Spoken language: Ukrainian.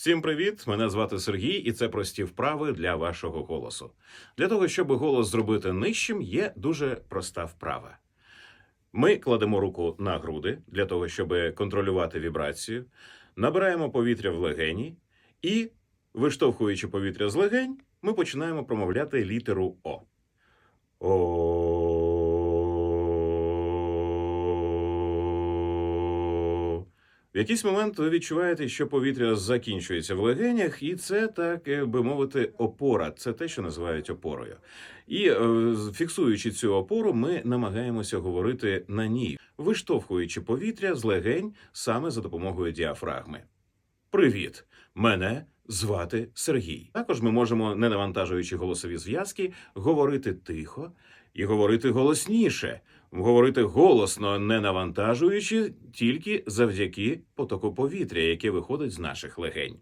Всім привіт! Мене звати Сергій, і це прості вправи для вашого голосу. Для того, щоб голос зробити нижчим, є дуже проста вправа. Ми кладемо руку на груди для того, щоб контролювати вібрацію, набираємо повітря в легені і, виштовхуючи повітря з легень, ми починаємо промовляти літеру О. О. В якийсь момент ви відчуваєте, що повітря закінчується в легенях, і це так е, би мовити, опора. Це те, що називають опорою. І е, фіксуючи цю опору, ми намагаємося говорити на ній, виштовхуючи повітря з легень саме за допомогою діафрагми. Привіт! Мене звати Сергій. Також ми можемо, не навантажуючи голосові зв'язки, говорити тихо і говорити голосніше, говорити голосно, не навантажуючи тільки завдяки потоку повітря, яке виходить з наших легень.